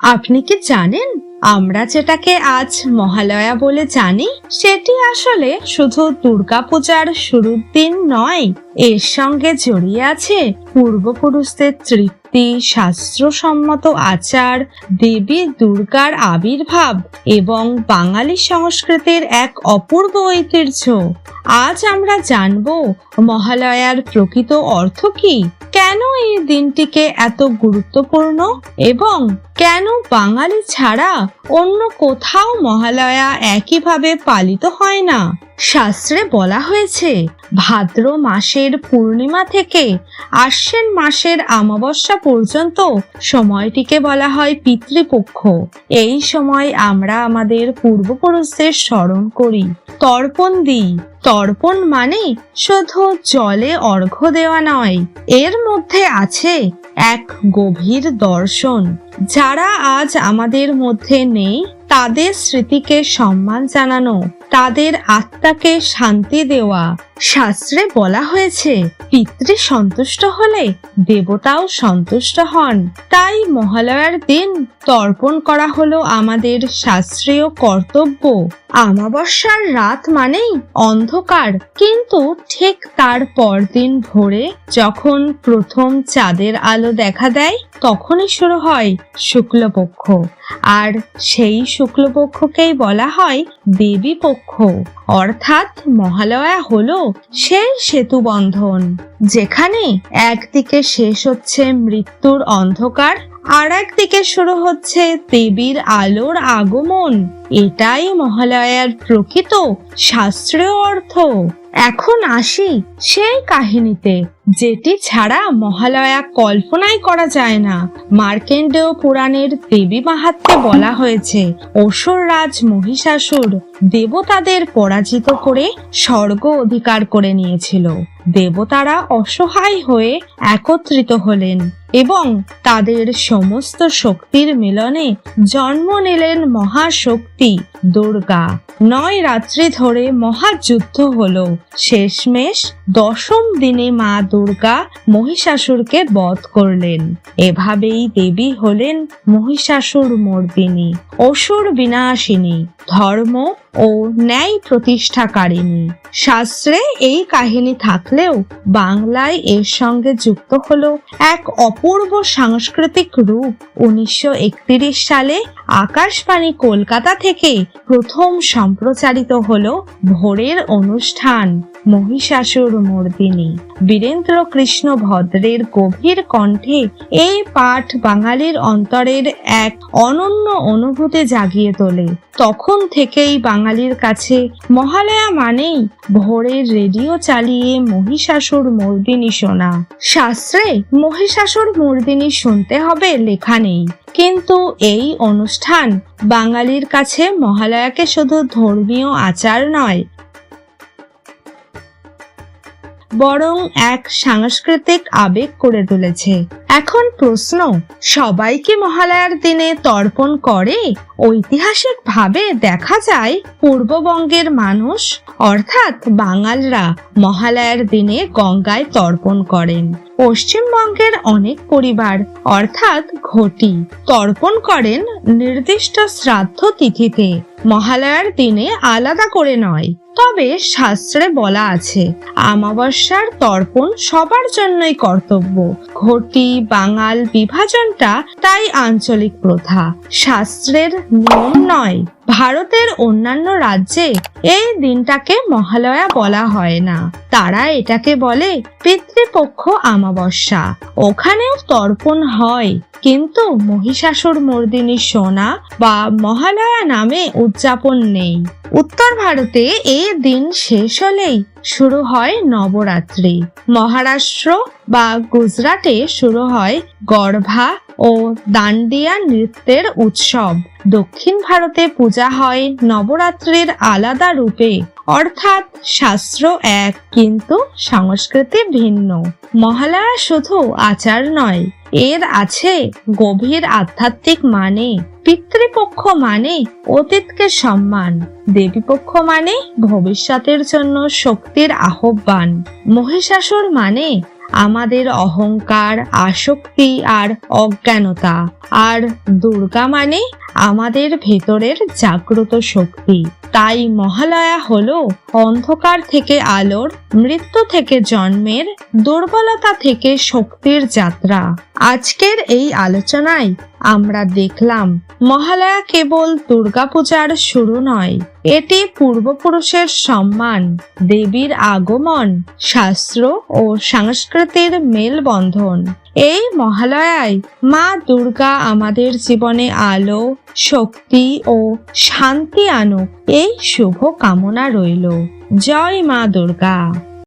আপনি কি জানেন? আমরা যেটাকে আজ মহালয়া বলে জানি, সেটি আসলে শুধু দুর্গাপূজার শুরুর দিন নয় এর সঙ্গে জড়িয়ে আছে পূর্বপুরুষদের তৃপ্তি, শাস্ত্রসম্মত আচার, দেবী দুর্গার আবির্ভাব এবং বাঙালি সংস্কৃতির এক অপূর্ব ঐতিহ্য। আজ আমরা জানব, মহালয়ার প্রকৃত অর্থ কি? কেন এই দিনটিকে এত গুরুত্বপূর্ণ এবং কেন বাঙালি ছাড়া অন্য কোথাও মহালয়া একইভাবে পালিত হয় না? শাস্ত্রে বলা হয়েছে, ভাদ্র মাসের পূর্ণিমা থেকে আশ্বিন মাসের অমাবস্যা পর্যন্ত সময়টিকে বলা হয় পিতৃপক্ষ। এই সময় আমরা আমাদের পূর্বপুরুষদের স্মরণ করি। তর্পণ দিই। তর্পণ মানে শুধু জলে অর্ঘ্য দেওয়া নয়, এর মধ্যে আছে এক গভীর দর্শন, যারা আজ আমাদের মধ্যে নেই। তাদের স্মৃতিকে সম্মান জানানো তাদের আত্মাকে শান্তি দেওয়া শাস্ত্রে বলা হয়েছে, পিতৃ সন্তুষ্ট হলে দেবতাও সন্তুষ্ট হন। তাই মহালয়ার দিন তর্পণ করা হলো আমাদের শাস্ত্রীয় কর্তব্য। আমাবস্যার রাত মানেই অন্ধকার, কিন্তু ঠিক তার পরদিন ভোরে যখন প্রথম চাঁদের আলো দেখা দেয়, তখনই শুরু হয় শুক্লপক্ষ। আর সেই শুক্লপক্ষকেই বলা হয় দেবী পক্ষ অর্থাৎ মহালয়া হলো সেই সেতু বন্ধন, যেখানে একদিকে শেষ হচ্ছে মৃত্যুর অন্ধকার, আর একদিকে শুরু হচ্ছে দেবীর আলোর আগমন। এটাই মহালয়ার প্রকৃত শাস্ত্রীয় অর্থ। এখন আসি সেই কাহিনীতে, যেটি ছাড়া মহালয়া কল্পনাই করা যায় না। মার্কেন্ডেয় পুরাণের দেবী মাহাত্মে বলা হয়েছে, অসুর রাজ মহিষাসুর দেবতাদের পরাজিত করে স্বর্গ অধিকার করে নিয়েছিল। দেবতারা অসহায় হয়ে একত্রিত হলেন এবং তাদের সমস্ত শক্তির মিলনে জন্ম নিলেন মহাশক্তি দুর্গা। নয় রাত্রি ধরে মহাযুদ্ধ হলো। শেষমেশ দশম দিনে মা দুর্গা মহিষাসুরকে বধ করলেন। এভাবেই দেবী হলেন মহিষাসুর মর্দিনী অসুর বিনাশিনী। ধর্ম ও ন্যায় প্রতিষ্ঠাকারিণী। শাস্ত্রে এই কাহিনী থাকলেও বাংলায় এর সঙ্গে যুক্ত হলো এক অপূর্ব সাংস্কৃতিক রূপ। উনিশশো একত্রিশ সালে আকাশবাণী কলকাতা থেকে প্রথম সম্প্রচারিত হল ভোরের অনুষ্ঠান মহিষাসুর মর্দিনী। বীরেন্দ্র কৃষ্ণ ভদ্রের গভীর কণ্ঠে এই পাঠ বাঙালির অন্তরের এক অনন্য অনুভূতি জাগিয়ে তোলে। তখন থেকেই বাঙালির কাছে। মহালয়া মানেই ভোরের রেডিও চালিয়ে মহিষাসুর মর্দিনী শোনা। শাস্ত্রে মহিষাসুর মর্দিনী শুনতে হবে লেখা নেই। কিন্তু এই অনুষ্ঠান বাঙালির কাছে মহালয়াকে শুধু ধর্মীয় আচার নয়, বরং এক সাংস্কৃতিক আবেগ করে তুলেছে। এখন প্রশ্ন, সবাই কি মহালয়ার দিনে তর্পণ করে? ঐতিহাসিক ভাবে দেখা যায় পূর্ববঙ্গের মানুষ, অর্থাৎ বাঙালরা মহালয়ার দিনে গঙ্গায় তর্পণ করেন। পশ্চিমবঙ্গের অনেক পরিবার, অর্থাৎ ঘটি, তর্পণ করেন নির্দিষ্ট শ্রাদ্ধ তিথিতে। মহালয়ার দিনে আলাদা করে নয়, তবে শাস্ত্রে বলা আছে, আমাবস্যার তর্পণ সবার জন্যই কর্তব্য। ঘটি বাঙাল বিভাজনটা তাই আঞ্চলিক প্রথা। শাস্ত্রের নিয়ম নয়। ভারতের অন্যান্য রাজ্যে এই দিনটাকে মহালয়া বলা হয় না। তারা এটাকে বলে পিতৃপক্ষ আমাবস্যা ওখানেও তর্পণ হয়। কিন্তু মহিষাসুর মর্দিনী সোনা বা মহালয়া নামে উদযাপন নেই। উত্তর ভারতে এই দিন শেষ হলেই শুরু হয় নবরাত্রি। মহারাষ্ট্র বা গুজরাটে শুরু হয় গর্ভা ও দান্ডিয়া নৃত্যের উৎসব। দক্ষিণ ভারতে পূজা হয় নবরাত্রির আলাদা রূপে। অর্থাৎ শাস্ত্র এক, কিন্তু সংস্কৃতি ভিন্ন। মহালয়া শুধু আচার নয়, এর আছে গভীর আধ্যাত্মিক মানে পিতৃপক্ষ মানে অতীতকে সম্মান, দেবীপক্ষ মানে ভবিষ্যতের জন্য শক্তির আহ্বান। মহিষাসুর মানে আমাদের অহংকার, আসক্তি আর অজ্ঞানতা। আর দুর্গা মানে আমাদের ভেতরের জাগ্রত শক্তি। তাই মহালয়া হল অন্ধকার থেকে আলোর, মৃত্যু থেকে জন্মের দুর্বলতা থেকে শক্তির যাত্রা। আজকের এই আলোচনায় আমরা দেখলাম, মহালয়া কেবল দুর্গাপূজার শুরু নয়, এটি পূর্বপুরুষের সম্মান, দেবীর আগমন, শাস্ত্র ও সংস্কৃতির মেলবন্ধন। এই মহালয়ায় মা দুর্গা আমাদের জীবনে আলো, শক্তি ও শান্তি আনুক, এই শুভ কামনা রইল। জয় মা দুর্গা।